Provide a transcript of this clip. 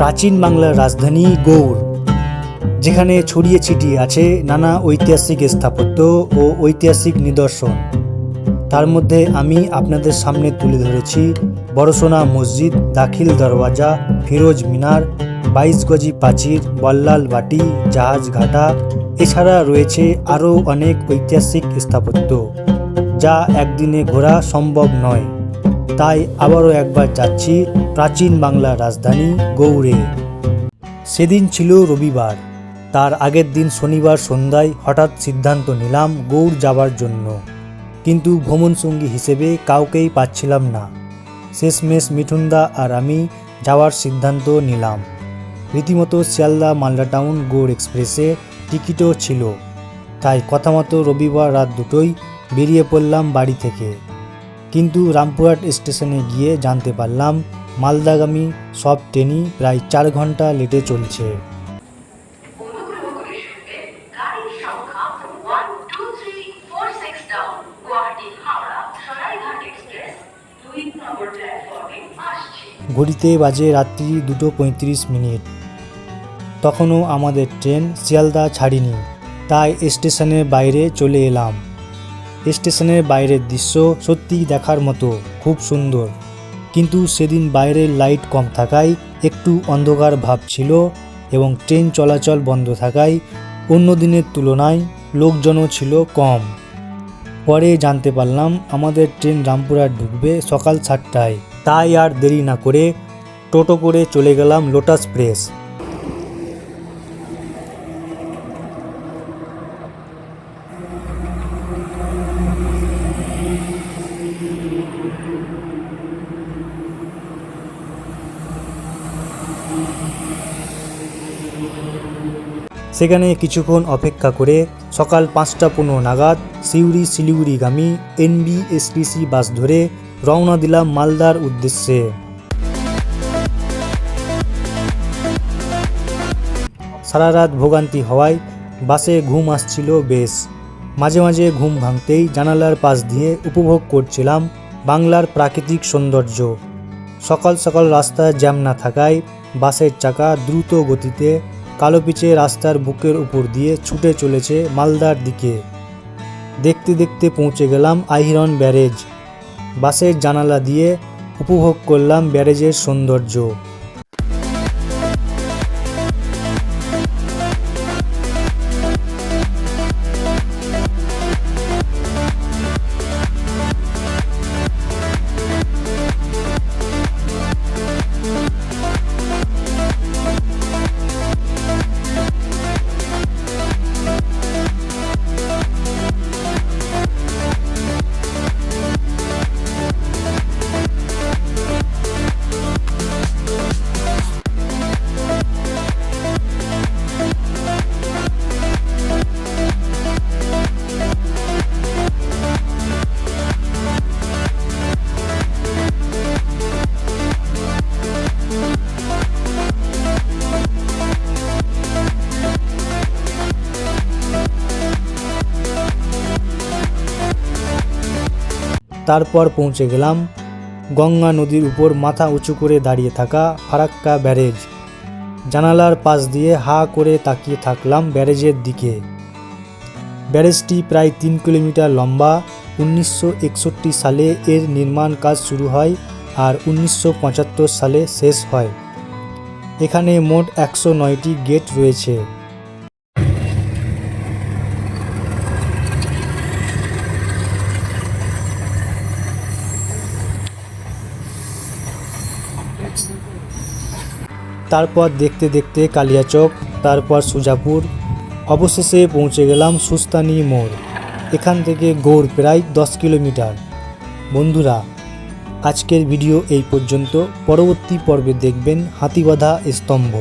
প্রাচীন বাংলার রাজধানী গৌড় যেখানে ছড়িয়ে ছিটিয়ে আছে নানা ঐতিহাসিক স্থাপত্য ও ঐতিহাসিক নিদর্শন। তার মধ্যে আমি আপনাদের সামনে তুলে ধরেছি বড়সোনা মসজিদ, দাখিল দরওয়াজা, ফিরোজ মিনার, বাইশ গজি প্রাচীর, বল্লাল বাটি, জাহাজ ঘাটা। এছাড়া রয়েছে আরও অনেক ঐতিহাসিক স্থাপত্য, যা একদিনে ঘোরা সম্ভব নয়। তাই আবারও একবার যাচ্ছি প্রাচীন বাংলার রাজধানী গৌড়ে। সেদিন ছিল রবিবার। তার আগের দিন শনিবার সন্ধ্যায় হঠাৎ সিদ্ধান্ত নিলাম গৌড় যাবার জন্য। কিন্তু ভ্রমণ সঙ্গী হিসেবে কাউকেই পাচ্ছিলাম না। শেষমেশ মিঠুনদা আর আমি যাওয়ার সিদ্ধান্ত নিলাম। রীতিমতো শিয়ালদা মালদা টাউন গৌড় এক্সপ্রেসে টিকিটও ছিল। তাই কথা মতো রবিবার রাত দুটোই বেরিয়ে পড়লাম বাড়ি থেকে। কিন্তু রামপুরহাট স্টেশনে গিয়ে জানতে পারলাম, মালদাগামী সব ট্রেনই প্রায় চার ঘণ্টা লেটে চলছে। ঘড়িতে বাজে রাত্রি দুটো পঁয়ত্রিশ মিনিট। তখনও আমাদের ট্রেন শিয়ালদা ছাড়িনি, তাই স্টেশনের বাইরে চলে এলাম। স্টেশনের বাইরের দৃশ্য সত্যিই দেখার মতো, খুব সুন্দর। কিন্তু সেদিন বাইরের লাইট কম থাকায় একটু অন্ধকার ভাব ছিল এবং ট্রেন চলাচল বন্ধ থাকায় অন্য দিনের তুলনায় লোকজনও ছিল কম। পরে জানতে পারলাম আমাদের ট্রেন রামপুরহাট ঢুকবে সকাল সাতটায়। তাই আর দেরি না করে টোটো করে চলে গেলাম লোটাস প্রেস। সেখানে কিছুক্ষণ অপেক্ষা করে সকাল পাঁচটা পনেরো নাগাদ সিউড়ি শিলিগুড়িগামী এনবিএসটিসি বাস ধরে রওনা দিলাম মালদার উদ্দেশ্যে। সারা রাত ভোগান্তি হওয়ায় বাসে ঘুম আসছিল বেশ। মাঝে মাঝে ঘুম ভাঙতেই জানালার পাশ দিয়ে উপভোগ করছিলাম বাংলার প্রাকৃতিক সৌন্দর্য। সকাল সকাল রাস্তায় জ্যাম না থাকায় বাসের চাকা দ্রুত গতিতে কালো পিচে রাস্তার বুকের উপর দিয়ে ছুটে চলেছে মালদার দিকে। দেখতে দেখতে পৌঁছে গেলাম আহিরন ব্যারেজ। বাসের জানালা দিয়ে উপভোগ করলাম ব্যারেজের সৌন্দর্য। তারপর পৌঁছে গেলাম গঙ্গা নদীর উপর মাথা উঁচু করে দাঁড়িয়ে থাকা ফারাক্কা ব্যারেজ। জানালার পাশ দিয়ে হা করে তাকিয়ে থাকলাম ব্যারেজের দিকে। ব্যারেজটি প্রায় তিন কিলোমিটার লম্বা, উনিশশো একষট্টি সালে এর নির্মাণ কাজ শুরু হয় আর উনিশশো পঁচাত্তর সালে শেষ হয়। এখানে মোট একশো নয়টি গেট রয়েছে। তারপর দেখতে দেখতে কালিয়াচক তারপর সুজাপুর। অবশেষে পৌঁছে গেলাম সুস্তানি মোড়। এখান থেকে গৌড় প্রায় দশ কিলোমিটার। বন্ধুরা, আজকের ভিডিও এই পর্যন্ত। পরবর্তী পর্বে দেখবেন হাতিবাধা স্তম্ভ।